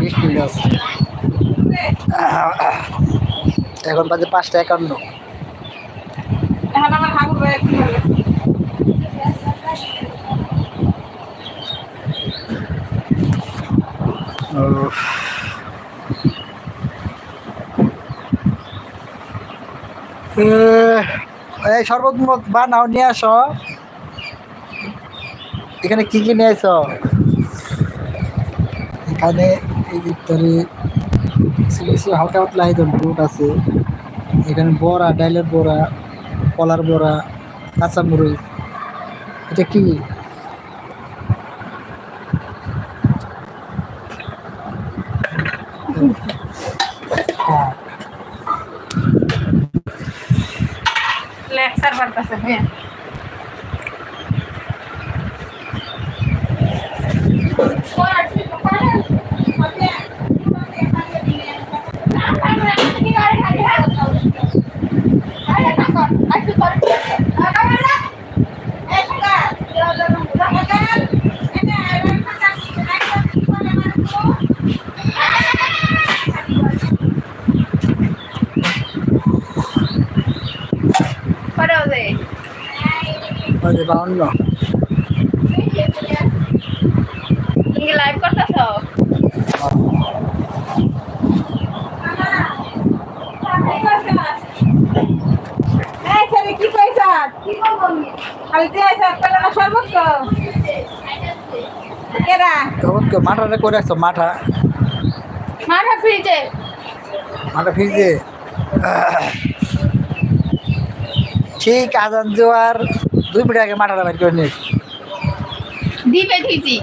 বিশ মিনিট আছে। এখন বাজে পাঁচটা একান্ন। এই শরবত বানাও নিয়ে আসো। এখানে কি কি নিয়ে আসো এখানে এই কিছু হালকা পাতলা আইটেম ফ্রুট আছে। এখানে বড়া, ডাইলের বড়া, কলার বড়া, কাঁচামরিচ। এটা কি? লেকচার হ্যাঁ যে বাউন্ন লাইভ করতেছ? কি সর্বোচ্চ মাঠাটা করে আসছো মাঠা। মাঠা ফ্রিজে মাঠা ফিজে ঠিক আজান দেওয়ার দুই মিনিট আগে মাঠাটা বাইর করে নিয়েছি দিবে থিজি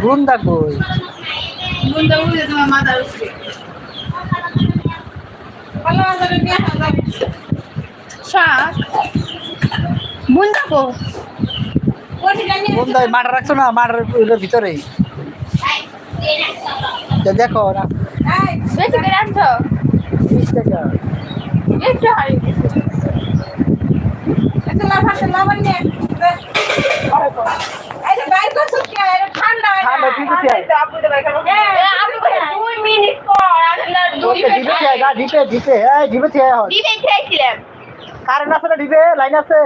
বৃন্দা কই? বুঝে তোমার মাথা উঠছে ভালো নিয়ে শাক। কো? রাখছো না? মাঠার ওইটার ভিতরেই। দেখো না বেশি করে আনছো? বিশ টাকা। একটু হারি কারেন্ট আছে না ডিপে লাইন আছে?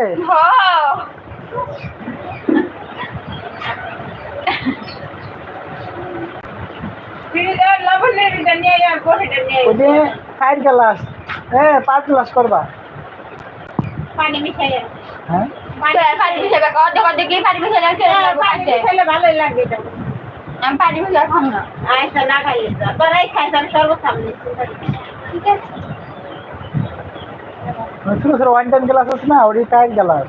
হ্যাঁ চার গ্লাস। হ্যাঁ পাঁচ গ্লাস করবা। পানি মিশাইয়া হ্যাঁ? পানি পানি মিশাবে কত কত কি পানি মিশালে পানি মিশালে ভালোই লাগবে এটা। আমি পানি মিশালে খাম না। আচ্ছা না খাইলে তোরাই খাইছ আমি সর্বত সামনে ঠিক আছে? ছোট ছোট ওয়ান টাইম গ্লাস আছে না? ওই চার গ্লাস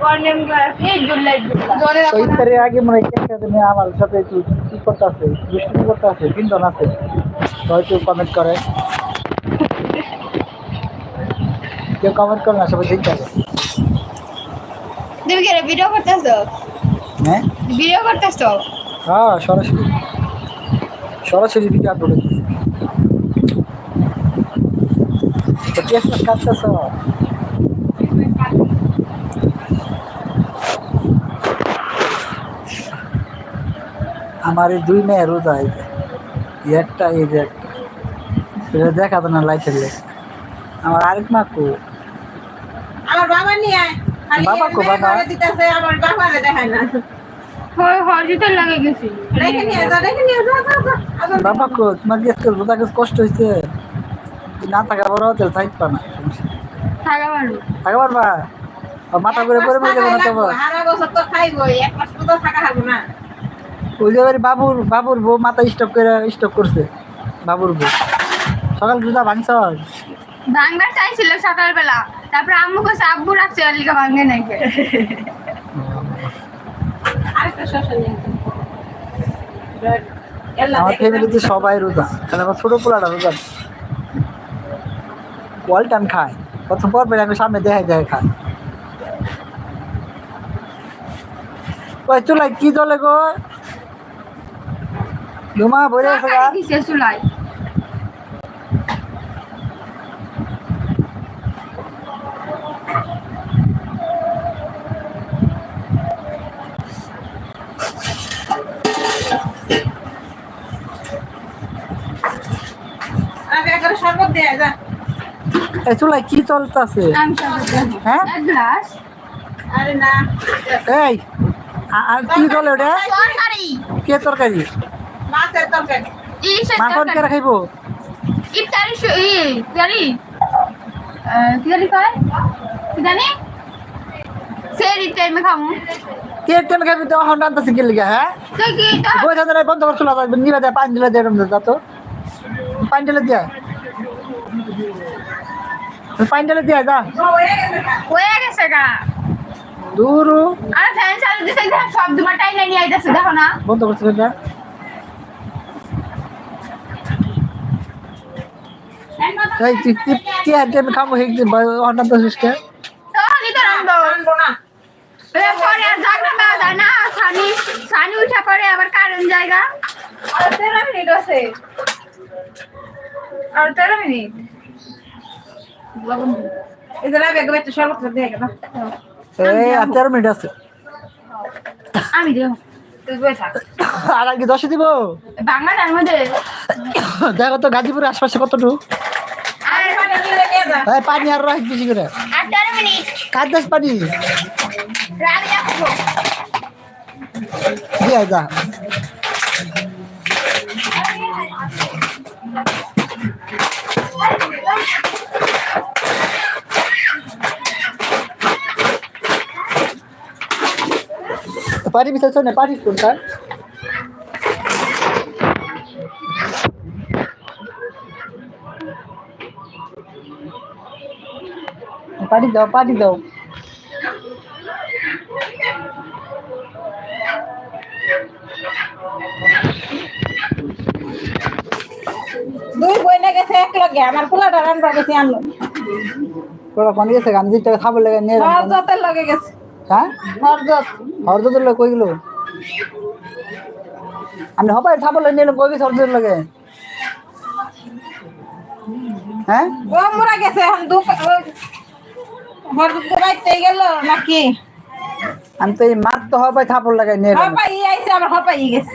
কর্নেম গ্লাস এই জুলাই জলে তো ইফতারের আগে মনে হয় কেক আমার সাথে একটু কি করতে আছে দুষ্টি করতে আছে বিন্দন আছে হয়তো কমেন্ট করে। কেউ কমেন্ট করে না সবাই দেখতে হবে তুমি কি ভিডিও করতেছো? হ্যাঁ? ভিডিও করতেছো? হ্যাঁ সরাসরি। সরাসরি ভিডিও আপলোড হচ্ছে তো টেস্ট কাটতেছ? আমার এই দুই মেয়ে রোজা এই যে। একটা এই যে একটা। দেখা তো না লাইটের লেগে। আমার আরেক মা কো আমার বাবা নিয়ে আয়। বাবা কো, বাবা? দিতেছে আমার বাবারে দেখায় না। হয় হয় লাগে গেছি। রেখে নিয়ে যা রেখে নিয়ে যা যা যা। বাবা কো তোমার গেস করব তাকে কষ্ট হয়েছে না থাকা বড় হতে থাকবা না। থাকা পারবা? মাথা পড়ে যাব না তোমার হারা বছর তো খাইবই এক মাস তো থাকা হবে না। ওই যে বাবুর বাবুর বউ মাথা স্টপ করে স্টপ করছে। বাবুর বউ। সকাল দুটা ভাঙছ? ভাঙবার চাইছিল সকালবেলা। তারপরে আম্মু কাছে আব্বু রাখছে ভাঙে নাই আমার ফ্যামিলিতে সবাই রোজা। তাহলে আমার ছোট পোলাটা রোজা। অল টাইম খায়। প্রথম পর পরে আমি সামনে দেখাই দেখাই খায়। ওই চুলাই কি জলে গো? ধুমা ভরে আছে চুলাই শরবত দিয়ে যা এই চুলায় কি চলতেছে? হ্যাঁ? এই আর কি চলে ওটা? তরকারি? মাখন হ্যাঁ? পানি ঢেলে দেয়। তো ঢেলে দিয়া যা। হয়ে গেছে গা। দূরু। আর ফ্যান চালু দিছে সব দুবার টাইম নিয়ে আইতাছে দেখো না। বন্ধ করছে না এই তুই তুই কি আমি খাব হেক হন্ডা আনতেছিস কে তো আমি তো রামবো আনব না। এ পরে আর জাগনা পাওয়া যায় না সানি সানি উঠা পরে আবার কারণ জায়গা। আর তেরো মিনিট আছে। আর তেরো মিনিট এই যে রাবে একবার একটু শরবত করে দিয়ে গেল এই আর তেরো মিনিট আছে। আমি আর আগে দশে দিব? বাংলাটার মধ্যে। দেখো তো গাজীপুরের আশপাশে কতটুকু? পানি আর রাখ বেশি করে। কার দাস পানি? দিয়া যা। পানি বিছাইছ না পানি কোনটা? পানি দাও পানি দাও। দুই বই না গেছে এক লগে। আমার পোলাটা রান্না বেশি আনলো। তোরা পানি গেছে গান দিতে খাবার লাগে নিয়ে। হরজতের লগে গেছে। হ্যাঁ? হরজত হরদর লোক কই গেল? আমি হবাই লাগে নিয়ে কই গেছে হরদর লাগে হ্যাঁ? ও মোরা গেছে এখন দু হরজত বাইতে গেল নাকি? আমি তো এই মাছ তো হবাই খাবার লাগে নিয়ে। হপাই আইছে আবার হপাই গেছে।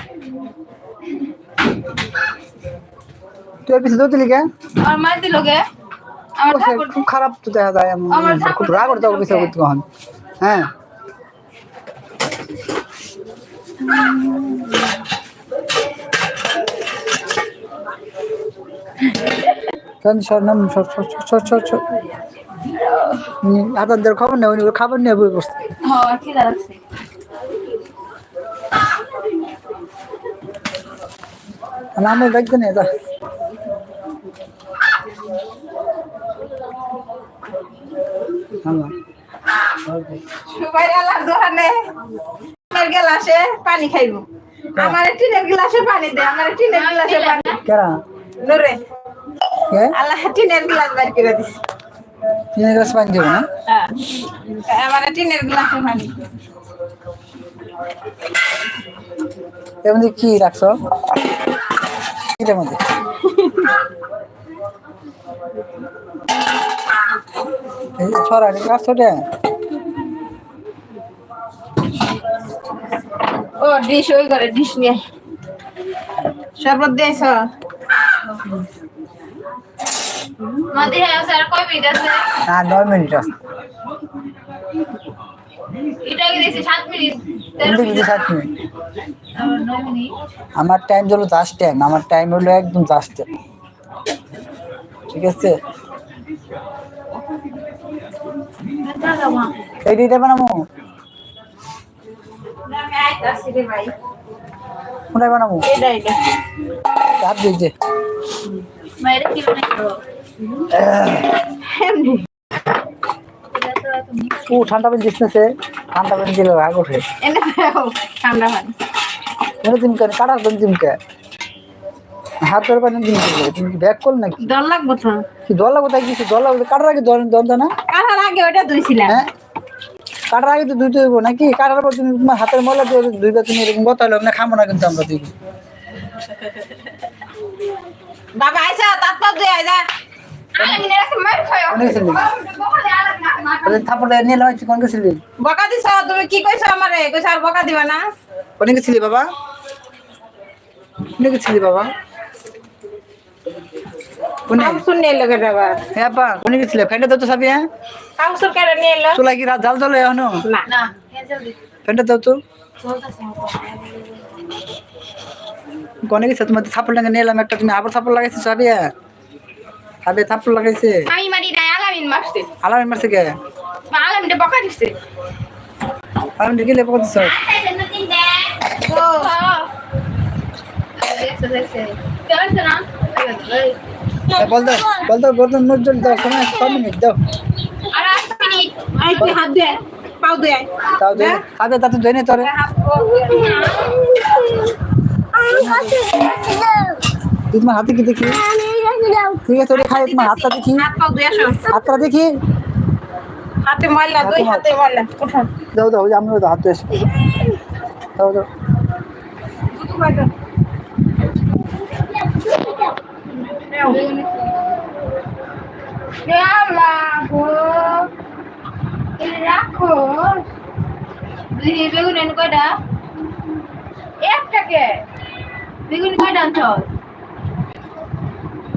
তুই পিছিয়ে দৌড় দিলি কে? আর মার দিল গে আমার সে খুব খারাপ তো দেখা যায়। আমার ঠাকুর খুব রাগ করতে হবে পিছিয়ে করতে কখন হ্যাঁ। কেন সর নাম সর সর সর সর সর আপনাদের খবর নেই উনি খাবার নিয়ে বই বসতে হ্যাঁ কি দাঁড়াচ্ছে নামে দেখবে না যা হ্যাঁ সুবাই আলার দোকানে টিনের গ্লাসে পানি খাইব। আমার টিনের গ্লাসে পানি দে আমার টিনের গ্লাসে পানি কেরা? নুরে। আল্লাহ টিনের গ্লাস বের করে দিস তিন গ্লাস পানি দেবো না? আমার টিনের গ্লাসে পানি। এর মধ্যে কি রাখছো? কিটার মধ্যে? এই ছড়া রাখছো রে ও ডিশ ওই করে ডিশ নিয়ে শরবত দিয়েছ হ্যাঁ স্যার কয় মিনিট আছে? আমার মিনিট আমার টাইম হলো জাস্ট টাইম আমার টাইম হলো একদম জাস্ট টাইম ঠিক আছে? এই দিতে বানাবো। কোনটাই বানাবো? হাত এত ও ঠান্ডা পানি দিস না সে। ঠান্ডা পানি দিলে রাগ ওঠে। ঠান্ডা পানি তুমি কেন? কাটার পানি তুমি কে? হাত ধরে পানি তুমি কি ব্যাক করল নাকি? ডর লাগবো তো। কি দল লাগবে তাই কিছু দল লাগবে? কাটার আগে দল দল না? আগে ওটা ধুইছিলাম। হ্যাঁ? কাটার আগে তো ধুইতে হইব নাকি? কাটার পর তুমি তোমার হাতের ময়লা দিয়ে ধুইবা তুমি এরকম হলো না খামো না কিন্তু আমরা তুই বাবা আইসা তারপর দুই আইসা বকা দিছ তুমি কি আমারে? আর বকা দিবা না। কোন গেছিলি বাবা? কোন গেছিলি বাবা? আবার হ্যাঁ? হ্যাঁ জাল এখনও? না। না। ক্যান্সেল দি ফ্যানটা দাও তো। কোনে গেছে? তোমার থাপড় লাগে নিয়ে একটা। তুমি আবার থাপড় লাগাইছো সাবিয়া সাবিয়া থাপড় লাগাইছে। আমি মারি নাই আলামিন মারছে। আলামিন মারছে কে? আলামিনে বকা দিছে। আলামিন দিছ? ও। বল দাও বল দাও দাও নোট জল দাও সময় ছ মিনিট দাও। আই তুই হাত দে পাও দে তাও দে সাবিয়া তা তো দেনে তোরে। তুই তোমার হাতে কি দেখি? ঠিক আছে ওটা খাই তোমার হাতটা দেখি। হাত দে হাতটা দেখি। হাতে ময়লা দুই হাতে ময়লা। উঠো। দাও দাও তো হাত ধুয়ে আসি। দাও দাও রাখো বেগুন এনে কয়টা একটাকে বেগুন কয়টা আনছ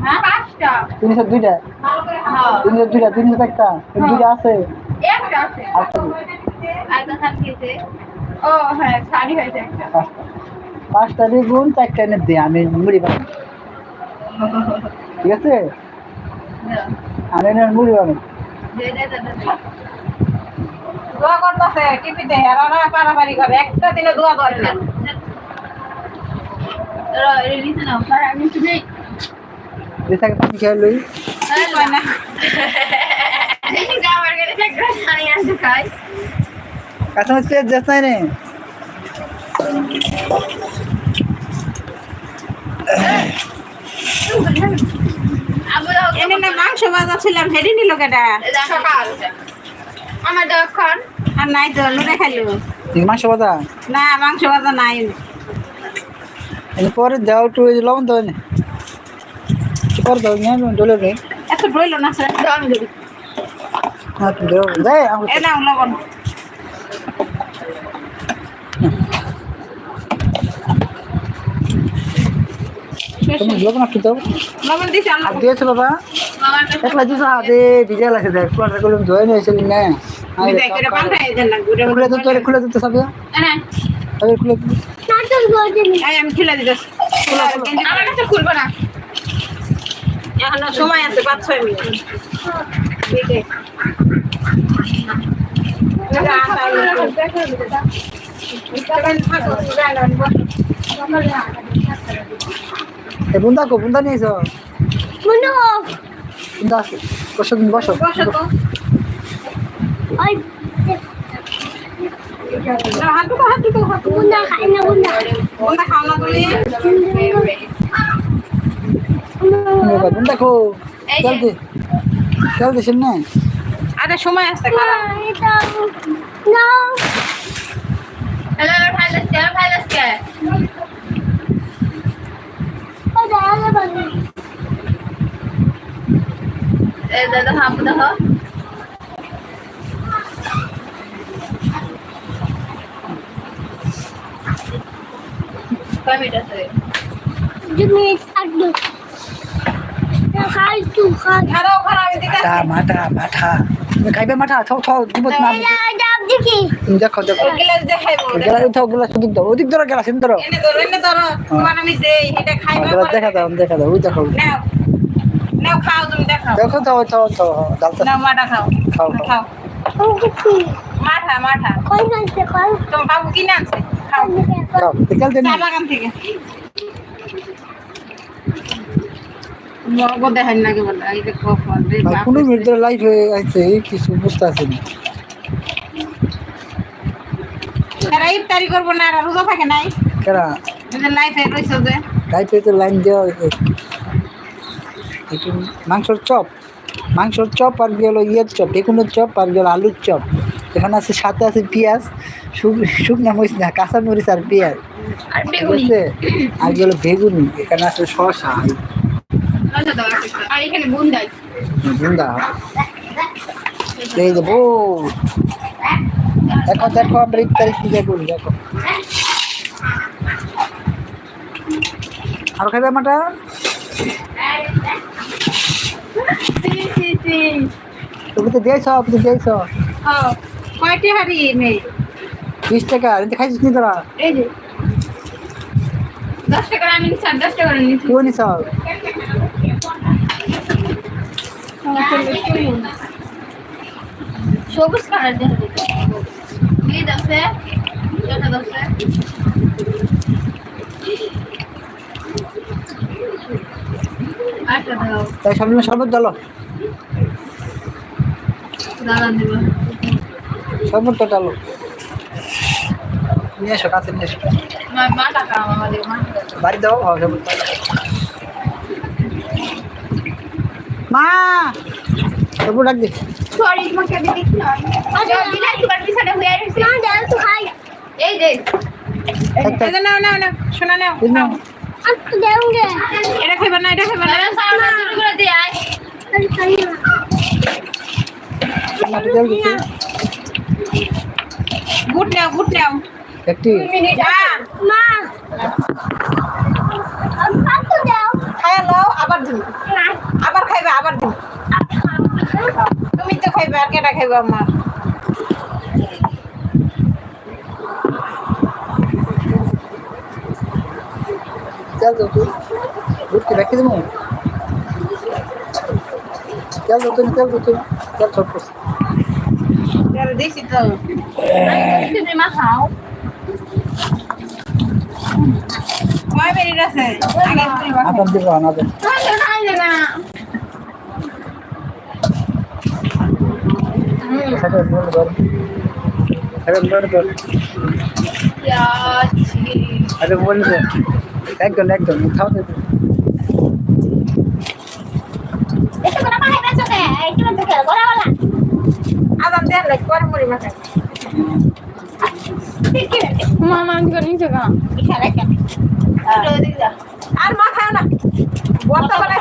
হ্যাঁ পাঁচটা তিনশো দুইটা তিনশো দুইটা তিনশো একটা দুইটা আছে একটা আছে আরেকটা শাড়ি খেয়েছে ও হ্যাঁ শাড়ি হয়েছে একটা পাঁচটা। পাঁচটা বেগুন চারটা এনে দে আমি মুড়ি বানাই ঠিক আছে? দাও। আমি এনে মুড়ি দে দোয়া করতেছে টিপিতে হেরা না পারাপারি করে একটা দিনে দোয়া করে না। যেটাকে পানি খেয়ে লই। আমার কাছে একটা এনে না মাংস ভাজা ছিলাম হেডি নিল কেটা সকাল আমার দক্ষণ আর নাই তো লুড়ে খাইলো। মাংস বাদা না মাংস ভাজা নাই। এরপরে দাও একটু লবণ দাও এনে। পরে দাও নিয়ে ডলে রে এত রইল না স্যার। আমি দেবো হ্যাঁ দাও লবণ। তুমি লবণ একটু দাও। লবণ দিছি আর দিয়েছ বাবা? একলা হাতে ভিজে লাগছে দেখ করলাম ধুয়ে নিয়ে না খুলে দিতে খুলে দিতে সবে হ্যাঁ। খুলে দিতে আমি খুলে দিতেছি আমার কাছে খুলবো না। এখনও সময় আছে পাঁচ ছয় মিনিট। এই বুন্দা কো বুন্দা নিয়েছো বুন্দা। আছে বসো তুমি বসো। বুন্দা বুন্দা। যে। জলদি জলদি শুন আরে সময় আছে খারাপ হ্যালো ফাইলাসকে ফাইলাসকে এই দাদা হাম দেখো কয় মিনিট আছে খারাপ খারাপ এদিকে মাঠা মাঠা মাঠা খাইবে মাঠা দিব না দেখি। দেখো দেখো। গ্লাস দেখাইবো গেলা উঠাও গেলা ওদিক দাও ওদিক ধরো গেলা সিন ধরো। এনে ধরো এনে ধরো তোমার আমি দেই এটা খাইবা গেলা দেখা দাও দেখা দাও ওই দেখো। নাও। নাও খাও তুমি দেখাও দেখো দাও দাও দাও ডালটা নাও মাটা খাও। খাও খাও। দেখি। মাঠা মাঠা। কই নাচছে কই? তোমার বাবু কিনে আনছে? খাও। খাও বিকাল দিন। চা বাগান থেকে। মগো দেখাই লাগে বলে এই কখন রে মিনিট ধরে হয়ে আছে কিছু বুঝতে আছে না। তারা ইফতারি করব না আর রোজা থাকে নাই। কেনা লাইফে রইছে যে। লাইভে তো লাইন দেওয়া হয়েছে। মাংসর চপ মাংসর চপ আর গেল ইয়ের চপ বেগুনের চপ আর গেল আলুর চপ। এখানে আছে সাথে আছে পেঁয়াজ শুক- শুকনো মরিচ না কাঁচা মরিচ আর পেঁয়াজ। আছে? আর গেল বেগুনি এখানে আছে বুন্দাই বুন্দা। এই বউ। দেখো দেখো আমরা ইফতারি কি করি, দেখো। আর খাবে আমাটা তুমি তো দিয়েছ, তুমি দিয়েছ। কয়টি হারি মেয়ে বিশ টাকা এতে খাইছিস নি তোরা? এই যে দশ টাকা আমি টাকা সবুজ কালার এটা দশে আচ্ছা দাও। তাই সামনে শরবত দলো দাদা দেব শরবত তো নিয়ে এসো কাছে নিয়ে এসো। বাড়ি দাও হ্যাঁ শরবত মা! শরবত ডাক দে। সরি তোমাকে আমি দেখি না তোমার পিছনে হয়ে রইছে না দাও তো খাই এই যে থাক, থাক। এই যে নাও নাও নাও শোনা নাও এই নাও। দেউঙ্গে এটা খাইবা না এটা খাইবা না দাদা শুরু করে দে আয় খাই না গুড নাও গুড নাও একটি মিনিট মা আবার খাইবা আবার দিন। তুমি তো খাইবা আর কেটা খাইবা আমার চল তো। তুই ঘুরতে ব্যাকে দেবো চল তো তুমি চল তো। তুমি চল ছোট করছি দেখছি তো। তুমি মা খাও। কয় মিনিট আছে? আগে তুমি আদান দেবো। আনাদান বল বল আরে বল বল আরে বল দে একদম একদম বলা বলা খেলা খেলা আর মা খাও না। বর্তা বানাই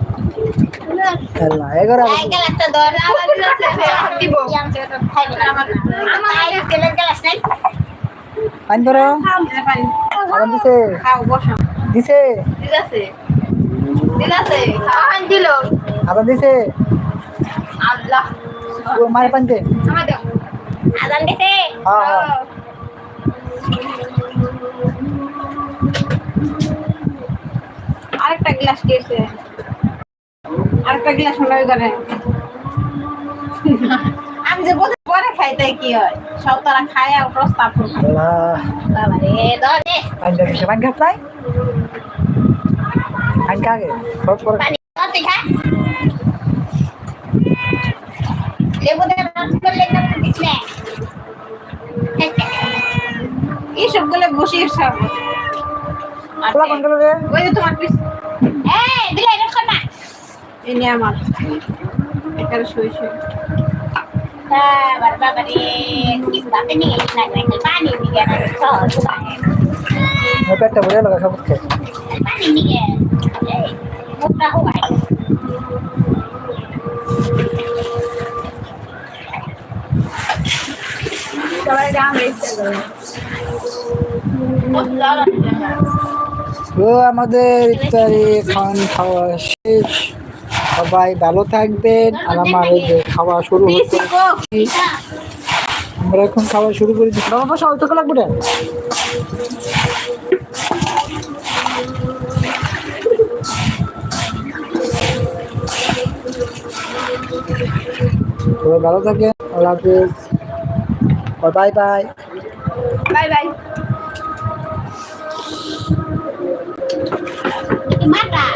এলা এগারো আবার পানি ধরো দিছে। দিছে। দিছে। আল্লাহ। মারে আজান দিছে। হ্যাঁ হ্যাঁ। আরেকটা গ্লাস খেয়েছে আরেকটা গ্লাস হলো করে আমি যে পরে খাই তাই কি হয়? সব তারা খায় আর প্রস্তাব করে। আল্লাহ। বাবারে দাও দে পানি দে সে পানি খাস পানি খাগে সব করে পানি দাও খা। লেবু দে রস করলে না দিছিলে এইসবগুলো বসিয়ে সব খোলা কোন গেল রে। ওই তোমার পিস এই দিলে না। এই নিয়ে আমার। এখানে শুয়ে শুয়ে। পেটটা ভরে লাগা সব খেয়ে. সবাই আমাদের খান খাওয়া শেষ। সবাই ভালো থাকবেন আর আমার এই যে খাওয়া শুরু হচ্ছে। আমরা এখন খাওয়া শুরু করে দিচ্ছি বাবা বসে অল্প লাগবে না? সবাই ভালো থাকেন আল্লাহ হাফিজ। Bye bye. Bye bye Mata.